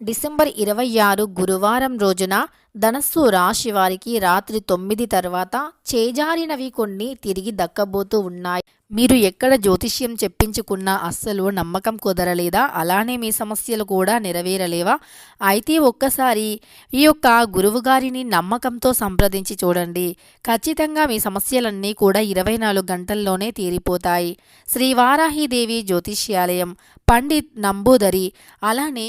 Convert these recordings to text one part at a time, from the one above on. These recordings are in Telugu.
డిసెంబర్ ఇరవై ఆరు గురువారం రోజున ధనస్సు రాశి వారికి రాత్రి తొమ్మిది తర్వాత చేజారినవి కొన్ని తిరిగి దక్కబోతూ ఉన్నాయి. మీరు ఎక్కడ జ్యోతిష్యం చెప్పించుకున్నా అస్సలు నమ్మకం కుదరలేదా? అలానే మీ సమస్యలు కూడా నెరవేరలేవా? అయితే ఒక్కసారి ఈ యొక్క గురువుగారిని నమ్మకంతో సంప్రదించి చూడండి. ఖచ్చితంగా మీ సమస్యలన్నీ కూడా ఇరవై నాలుగు గంటల్లోనే తీరిపోతాయి. శ్రీ వారాహిదేవి జ్యోతిష్యాలయం పండిత్ నంబూదరి అలానే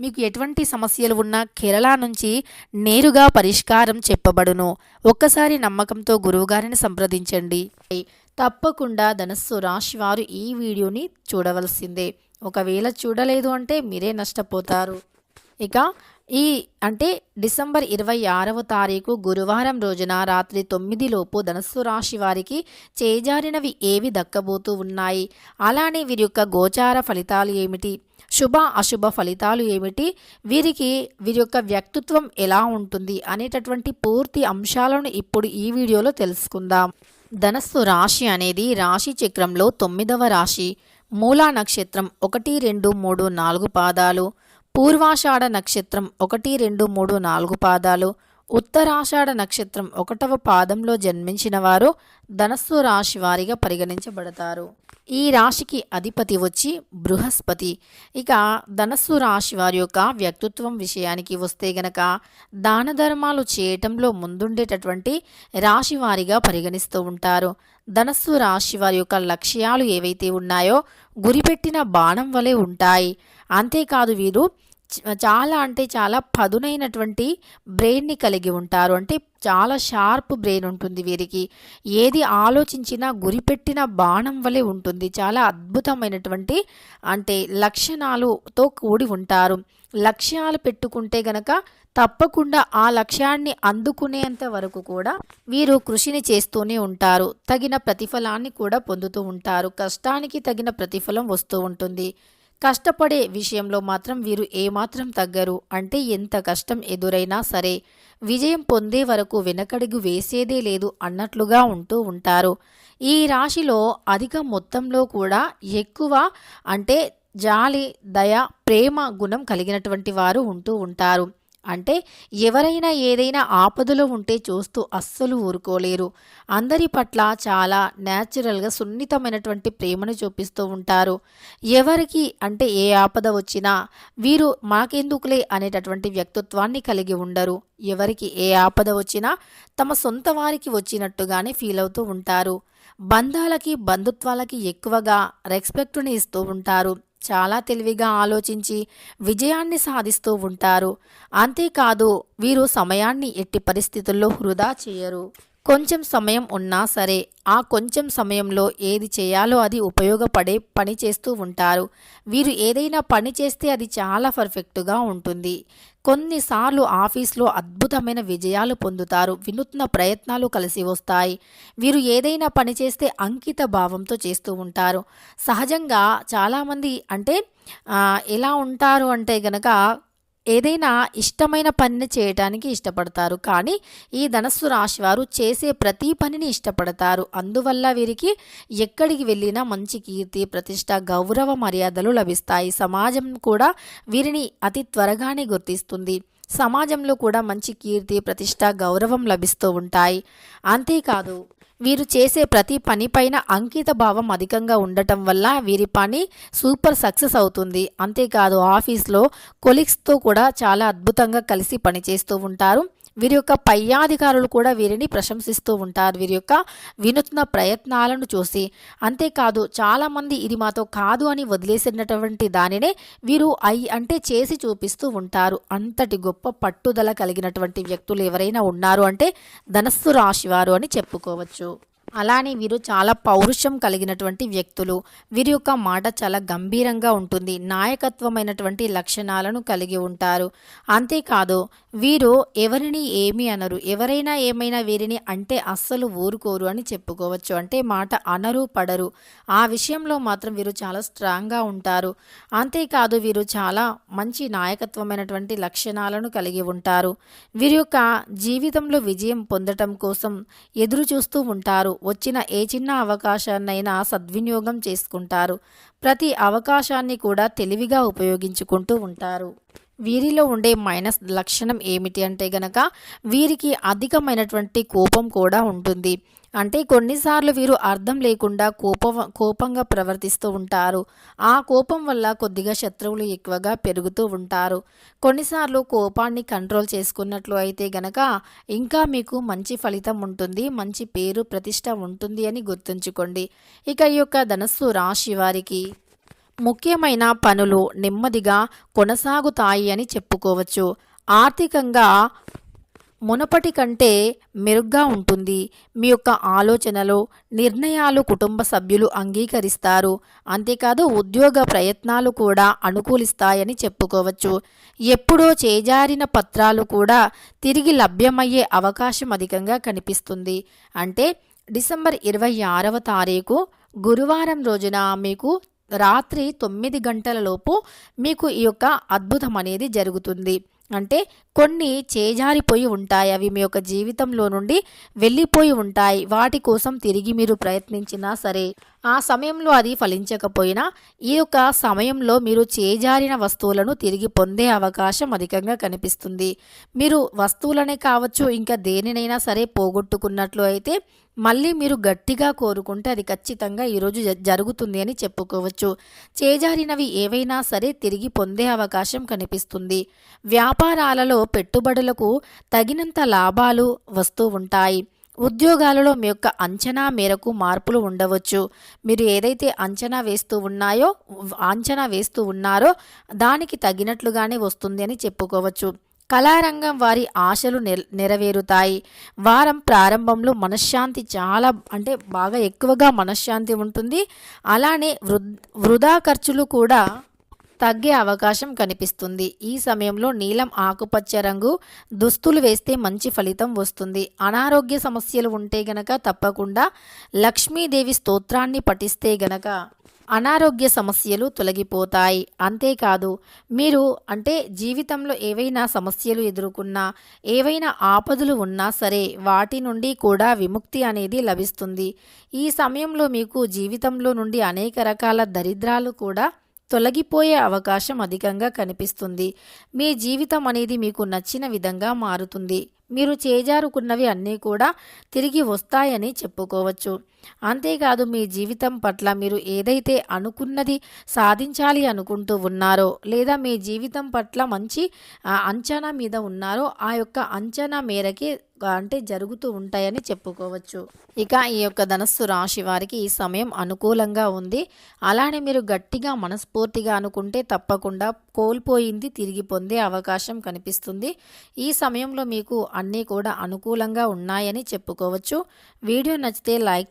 మీకు ఎటువంటి సమస్యలు ఉన్నా కేరళ నుంచి నేరుగా పరిష్కారం చెప్పబడును. ఒక్కసారి నమ్మకంతో గురువుగారిని సంప్రదించండి. తప్పకుండా ధనస్సు రాశి వారు ఈ వీడియోని చూడవలసిందే. ఒకవేళ చూడలేదు అంటే మీరే నష్టపోతారు. ఇక ఈ అంటే డిసెంబర్ ఇరవై ఆరవ తారీఖు గురువారం రోజున రాత్రి తొమ్మిదిలోపు ధనస్సు రాశి వారికి చేజారినవి ఏవి దక్కబోతూ ఉన్నాయి? అలానే వీరి యొక్క గోచార ఫలితాలు ఏమిటి? శుభ అశుభ ఫలితాలు ఏమిటి? వీరికి వీరి యొక్క వ్యక్తిత్వం ఎలా ఉంటుంది? అనేటటువంటి పూర్తి అంశాలను ఇప్పుడు ఈ వీడియోలో తెలుసుకుందాం. ధనస్సు రాశి అనేది రాశి చక్రంలో తొమ్మిదవ రాశి. మూలా నక్షత్రం ఒకటి రెండు మూడు నాలుగు పాదాలు. పూర్వాషాఢ నక్షత్రం ఒకటి రెండు మూడు నాలుగు పాదాలు. ఉత్తరాషాఢ నక్షత్రం ఒకటవ పాదంలో జన్మించిన వారు ధనస్సు రాశి వారిగా పరిగణించబడతారు. ఈ రాశికి అధిపతి వచ్చి బృహస్పతి. ఇక ధనస్సు రాశి వారి యొక్క వ్యక్తిత్వం విషయానికి వస్తే గనక దాన ధర్మాలు చేయటంలో ముందుండేటటువంటి రాశి వారిగా పరిగణిస్తూ ఉంటారు. ధనస్సు రాశి వారి యొక్క లక్ష్యాలు ఏవైతే ఉన్నాయో గురిపెట్టిన బాణం వలె ఉంటాయి. అంతేకాదు వీరు చాలా అంటే చాలా పదునైనటువంటి బ్రెయిన్ని కలిగి ఉంటారు. అంటే చాలా షార్ప్ బ్రెయిన్ ఉంటుంది వీరికి. ఏది ఆలోచించినా గురిపెట్టిన బాణం వలె ఉంటుంది. చాలా అద్భుతమైనటువంటి అంటే లక్షణాలుతో కూడి ఉంటారు. లక్ష్యాలు పెట్టుకుంటే గనక తప్పకుండా ఆ లక్ష్యాన్ని అందుకునేంత వరకు కూడా వీరు కృషిని చేస్తూనే ఉంటారు. తగిన ప్రతిఫలాన్ని కూడా పొందుతూ ఉంటారు. కష్టానికి తగిన ప్రతిఫలం వస్తూ ఉంటుంది. కష్టపడే విషయంలో మాత్రం వీరు ఏమాత్రం తగ్గరు. అంటే ఎంత కష్టం ఎదురైనా సరే విజయం పొందే వరకు వెనకడుగు వేసేదే లేదు అన్నట్లుగా ఉంటూ ఉంటారు. ఈ రాశిలో అధిక మొత్తంలో కూడా ఎక్కువ అంటే జాలి దయ ప్రేమ గుణం కలిగినటువంటి వారు ఉంటూ ఉంటారు. అంటే ఎవరైనా ఏదైనా ఆపదలో ఉంటే చూస్తూ అస్సలు ఊరుకోలేరు. అందరి పట్ల చాలా న్యాచురల్గా సున్నితమైనటువంటి ప్రేమను చూపిస్తూ ఉంటారు. ఎవరికి అంటే ఏ ఆపద వచ్చినా వీరు మాకెందుకులే అనేటటువంటి వ్యక్తిత్వాన్ని కలిగి ఉండరు. ఎవరికి ఏ ఆపద వచ్చినా తమ సొంత వారికి వచ్చినట్టుగానే ఫీల్ అవుతూ ఉంటారు. బంధాలకి బంధుత్వాలకి ఎక్కువగా రెస్పెక్ట్ని ఇస్తూ ఉంటారు. చాలా తెలివిగా ఆలోచించి విజయాన్ని సాధిస్తూ ఉంటారు. అంతేకాదు వీరు సమయాన్ని ఎట్టి పరిస్థితుల్లో వృధా చేయరు. కొంచెం సమయం ఉన్నా సరే ఆ కొంచెం సమయంలో ఏది చేయాలో అది ఉపయోగపడే పని చేస్తూ ఉంటారు. వీరు ఏదైనా పని చేస్తే అది చాలా పర్ఫెక్ట్గా ఉంటుంది. కొన్నిసార్లు ఆఫీస్లో అద్భుతమైన విజయాలు పొందుతారు. వినూత్న ప్రయత్నాలు కలిసి వస్తాయి. వీరు ఏదైనా పని చేస్తే అంకిత భావంతో చేస్తూ ఉంటారు. సహజంగా చాలామంది అంటే ఎలా ఉంటారు అంటే గనక ఏదైనా ఇష్టమైన పనిని చేయటానికి ఇష్టపడతారు. కానీ ఈ ధనస్సు రాశి వారు చేసే ప్రతి పనిని ఇష్టపడతారు. అందువల్ల వీరికి ఎక్కడికి వెళ్ళినా మంచి కీర్తి ప్రతిష్ట గౌరవ మర్యాదలు లభిస్తాయి. సమాజం కూడా వీరిని అతి త్వరగానే గుర్తిస్తుంది. సమాజంలో కూడా మంచి కీర్తి ప్రతిష్ట గౌరవం లభిస్తూ ఉంటాయి. అంతేకాదు వీరు చేసే ప్రతి పనిపైన అంకిత భావం అధికంగా ఉండటం వల్ల వీరి పని సూపర్ సక్సెస్ అవుతుంది. అంతేకాదు ఆఫీస్లో కొలీగ్స్తో కూడా చాలా అద్భుతంగా కలిసి పనిచేస్తూ ఉంటారు. వీరి యొక్క పై అధికారులు కూడా వీరిని ప్రశంసిస్తూ ఉంటారు. వీరి యొక్క వినూత్న ప్రయత్నాలను చూసి అంతేకాదు చాలామంది ఇది మాతో కాదు అని వదిలేసినటువంటి దానినే వీరు ఐ అంటే చేసి చూపిస్తూ ఉంటారు. అంతటి గొప్ప పట్టుదల కలిగినటువంటి వ్యక్తులు ఎవరైనా ఉన్నారు అంటే ధనస్సు రాశివారు అని చెప్పుకోవచ్చు. అలానే వీరు చాలా పౌరుషం కలిగినటువంటి వ్యక్తులు. వీరి యొక్క మాట చాలా గంభీరంగా ఉంటుంది. నాయకత్వమైనటువంటి లక్షణాలను కలిగి ఉంటారు. అంతేకాదు వీరు ఎవరిని ఏమి అనరు. ఎవరైనా ఏమైనా వీరిని అంటే అస్సలు ఊరుకోరు అని చెప్పుకోవచ్చు. అంటే మాట అనరు పడరు. ఆ విషయంలో మాత్రం వీరు చాలా స్ట్రాంగ్గా ఉంటారు. అంతేకాదు వీరు చాలా మంచి నాయకత్వమైనటువంటి లక్షణాలను కలిగి ఉంటారు. వీరి యొక్క జీవితంలో విజయం పొందటం కోసం ఎదురు చూస్తూ ఉంటారు. వచ్చిన ఏ చిన్న అవకాశాన్నైనా సద్వినియోగం చేసుకుంటారు. ప్రతి అవకాశాన్ని కూడా తెలివిగా ఉపయోగించుకుంటూ ఉంటారు. వీరిలో ఉండే మైనస్ లక్షణం ఏమిటి అంటే గనక వీరికి అధికమైనటువంటి కోపం కూడా ఉంటుంది. అంటే కొన్నిసార్లు వీరు అర్థం లేకుండా కోప కోపంగా ప్రవర్తిస్తూ ఉంటారు. ఆ కోపం వల్ల కొద్దిగా శత్రువులు ఎక్కువగా పెరుగుతూ ఉంటారు. కొన్నిసార్లు కోపాన్ని కంట్రోల్ చేసుకున్నట్లు అయితే గనక ఇంకా మీకు మంచి ఫలితం ఉంటుంది మంచి పేరు ప్రతిష్ట ఉంటుంది అని గుర్తుంచుకోండి. ఇక ఈ యొక్క ధనస్సు రాశి వారికి ముఖ్యమైన పనులు నెమ్మదిగా కొనసాగుతాయి అని చెప్పుకోవచ్చు. ఆర్థికంగా మునపటి కంటే మెరుగ్గా ఉంటుంది. మీ యొక్క ఆలోచనలు నిర్ణయాలు కుటుంబ సభ్యులు అంగీకరిస్తారు. అంతేకాదు ఉద్యోగ ప్రయత్నాలు కూడా అనుకూలిస్తాయని చెప్పుకోవచ్చు. ఎప్పుడో చేజారిన పత్రాలు కూడా తిరిగి లభ్యమయ్యే అవకాశం అధికంగా కనిపిస్తుంది. అంటే డిసెంబర్ ఇరవై ఆరవ తారీఖు గురువారం రోజున మీకు రాత్రి తొమ్మిది గంటల లోపు మీకు ఈ యొక్క అద్భుతం అనేది జరుగుతుంది. అంటే కొన్ని చేజారిపోయి ఉంటాయి. అవి మీ యొక్క జీవితంలో నుండి వెళ్ళిపోయి ఉంటాయి. వాటి కోసం తిరిగి మీరు ప్రయత్నించినా సరే. ఆ సమయంలో అది ఫలించకపోయినా ఈ యొక్క సమయంలో మీరు చేజారిన వస్తువులను తిరిగి పొందే అవకాశం అధికంగా కనిపిస్తుంది. మీరు వస్తువులనే కావచ్చు ఇంకా దేనినైనా సరే పోగొట్టుకున్నట్లు అయితే మళ్ళీ మీరు గట్టిగా కోరుకుంటే అది ఖచ్చితంగా ఈరోజు జరుగుతుంది అని చెప్పుకోవచ్చు. చేజారినవి ఏవైనా సరే తిరిగి పొందే అవకాశం కనిపిస్తుంది. వ్యాపారాలలో పెట్టుబడులకు తగినంత లాభాలు వస్తూ ఉంటాయి. ఉద్యోగాలలో మీ యొక్క అంచనా మేరకు మార్పులు ఉండవచ్చు. మీరు ఏదైతే అంచనా వేస్తూ ఉన్నాయో అంచనా వేస్తూ ఉన్నారో దానికి తగినట్లుగానే వస్తుంది అని చెప్పుకోవచ్చు. కళారంగం వారి ఆశలు నెరవేరుతాయి. వారం ప్రారంభంలో మనశ్శాంతి చాలా అంటే బాగా ఎక్కువగా మనశ్శాంతి ఉంటుంది. అలానే వృధా ఖర్చులు కూడా తగ్గే అవకాశం కనిపిస్తుంది. ఈ సమయంలో నీలం ఆకుపచ్చ రంగు దుస్తులు వేస్తే మంచి ఫలితం వస్తుంది. అనారోగ్య సమస్యలు ఉంటే గనక తప్పకుండా లక్ష్మీదేవి స్తోత్రాన్ని పఠిస్తే గనక అనారోగ్య సమస్యలు తొలగిపోతాయి. అంతేకాదు మీరు అంటే జీవితంలో ఏవైనా సమస్యలు ఎదుర్కొన్నా ఏవైనా ఆపదలు ఉన్నా సరే వాటి నుండి కూడా విముక్తి అనేది లభిస్తుంది. ఈ సమయంలో మీకు జీవితంలో నుండి అనేక రకాల దరిద్రాలు కూడా తొలగిపోయే అవకాశం అధికంగా కనిపిస్తుంది. మీ జీవితం అనేది మీకు నచ్చిన విధంగా మారుతుంది. మీరు చేజారుకున్నవి అన్నీ కూడా తిరిగి వస్తాయని చెప్పుకోవచ్చు. అంతేకాదు మీ జీవితం పట్ల మీరు ఏదైతే అనుకున్నది సాధించాలి అనుకుంటూ ఉన్నారో లేదా మీ జీవితం పట్ల మంచి అంచనా మీద ఉన్నారో ఆ యొక్క అంచనా మేరకి అంటే జరుగుతూ ఉంటాయని చెప్పుకోవచ్చు. ఇక ఈ యొక్క ధనస్సు రాశి వారికి ఈ సమయం అనుకూలంగా ఉంది. అలానే మీరు గట్టిగా మనస్ఫూర్తిగా అనుకుంటే తప్పకుండా కోల్పోయింది తిరిగి పొందే అవకాశం కనిపిస్తుంది. ఈ సమయంలో మీకు అన్నీ కూడా అనుకూలంగా ఉన్నాయని చెప్పుకోవచ్చు. వీడియో నచ్చితే లైక్